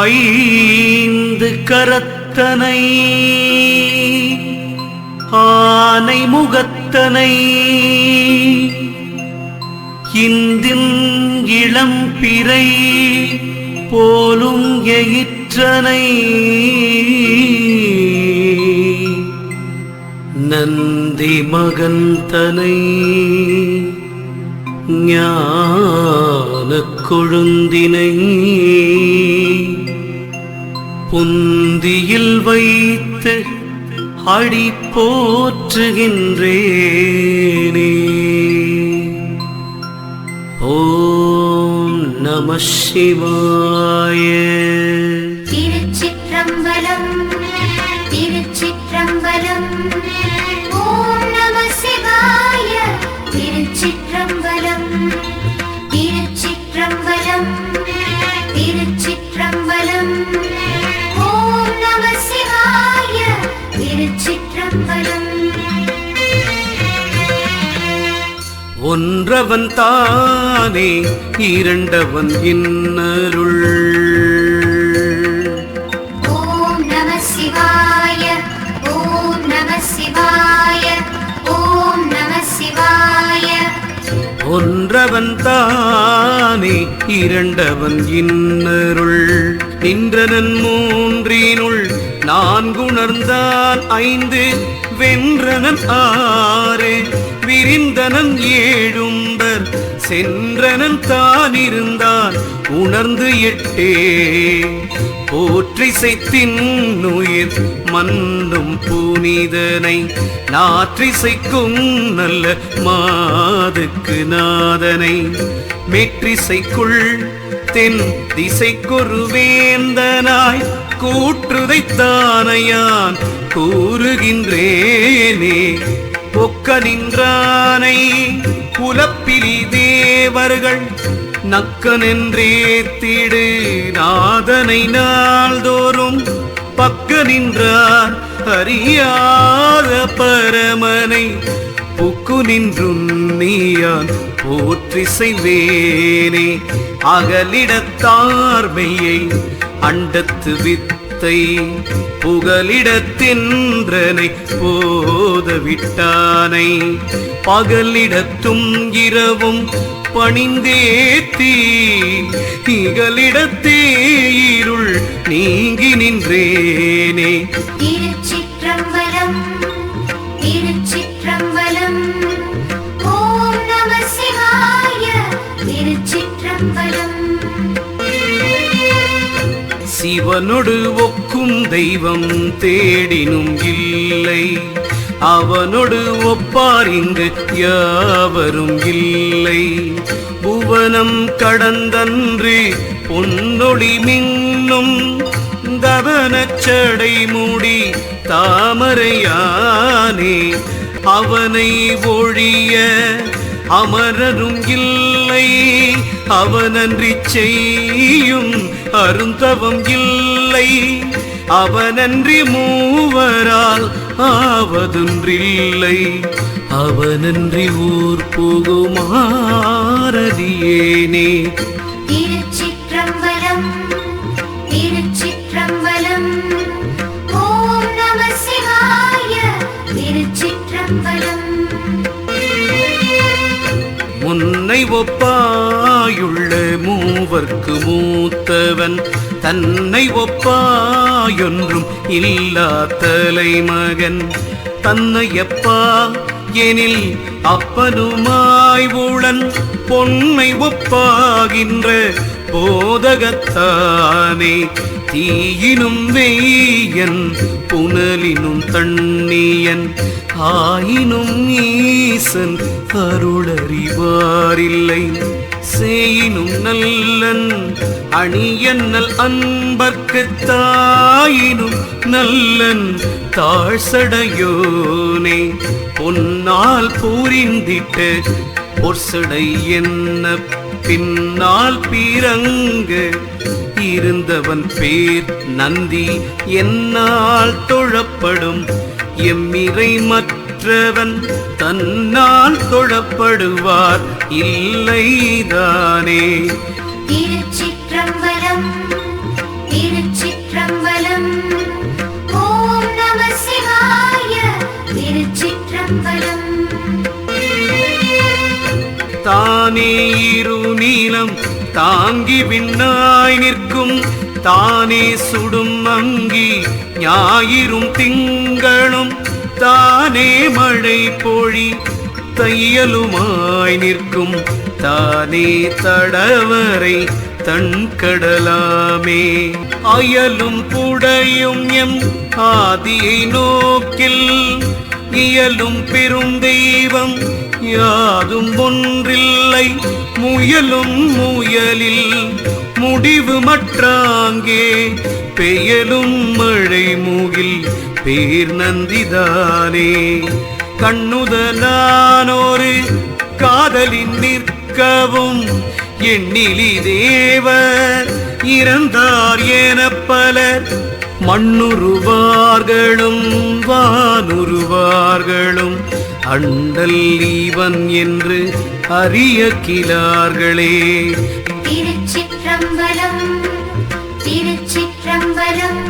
ஐந்து கரத்தனை ஆனை முகத்தனை இந்தின் இளம் பிறை போலும் எயிற்றனை. நந்தி மகந்தனை ஞான கொழுந்தினை புந்தியில் வைத்து அடி போற்றுகின்றேனே. ஓம் நம சிவாய. ஒன்றவன் தானே இரண்டவன் இன்னருள். ஒன்றவன் தானே இரண்டவன் இன்னருள். நின்றனன் மூன்றினுள் நான்குணர்ந்தான் ஐந்து வென்றனன் ஆறு. விரிந்தனன் ஏழும்பர் சென்றனன் தானிருந்தான் உணர்ந்து எட்டே. போற்றி உயிர் மன்னும் புனிதனை நாற்றிசைக்கும் நல்ல மாதுக்கு நாதனை. மெற்றிசைக்குள் தென் திசைக்கொரு வேந்தனாய் கூற்றுதைத்தானையான் கூறுகின்றேனே. ஒக்க நின்றானை புலப்பிலி தேவர்கள் நக்க நின்றே திடு நாதனை நாள்தோறும் பக்க நின்றார் அறியாத பரமனை. புக்கு நின்றும் நீயான் போற்றி செய்வேனே அகலிடத்தார்மையை அண்டத்து வித்து புகலிடத்தின்றனை போதவிட்டானை. பகலிடத்தும் இரவும் பணிந்தேத்தி இகலிடத்தே இருள் நீங்கி நின்றேனே. திருச்சிற்றம்பலம் சிவனொடு ஒக்கும் தெய்வம் தேடினும் இல்லை. அவனொடு ஒப்பார் இங்கு யாவரும் இல்லை. புவனம் கடந்தன்று பொன்னொளி மின்னும் கவனச்சடை மூடி தாமரையானே அவனை ஒழிய அமரரும் இல்லை. அவனன்றி செய்யும் அருந்தவம் இல்லை. அவனன்றி மூவரால் ஆவதொன்றில்லை. அவனன்றி ஊர் போகுமாரதியேனே உன்னை ஒப்பாயுள்ள மூவர்க்கு மூத்தவன். தன்னை ஒப்பாயொன்றும் இல்லா தலைமகன். தன்னை எப்பா எனில் அப்பனுமாய் உளன். பொன்னை ஒப்பாகின்ற போதகத்தானே தீயினும் வெய்யன் புனலினும் தண்ணியன் ஆயினும் ஈசன் அருளறிவாரில்லை. சேயினும் நல்லன் அணியன்னல் அன்பர்க்கு தாயினும் நல்லன் தாழ்சடையோனே பொன்னால் பூரிந்திட்டு பொற்சடை என்ன பின்னால் பீரங்க. இருந்தவன் பேர் நந்தி. என்னால் தொழப்படும். எம்மிரை மற்றவன் தன்னால் தொழப்படுவார். இல்லைதானே. திருச்சிற்றம்பலம் திருச்சிற்றம்பலம். தானே இரு நீளம் தாங்கி விண்ணாய் நிற்கும். தானே சுடும் அங்கி ஞாயிறும் திங்களும். தானே மழை பொழி தையலுமாய் நிற்கும். தானே தடவரை தன் கடலாமே. அயலும் புடையும் எம் ஆதியை நோக்கில் இயலும் பெரும் தெய்வம் யாதும் ஒன்றில்லை முயலும் முயலில். முடிவு மற்றாங்கே பெயலும் மழை மூகில் பேர் நந்திதானே கண்ணுதலானோரு காதலின் நிற்கவும். எண்ணிலி தேவர் இறந்தார் என பலர். மண்ணுருவார்களும் வானுருவார்களும். அண்டல் ஈவன் என்று அறிய கிளார்களே. திருச்சிற்றம்பலம் திருச்சிற்றம்பலம்.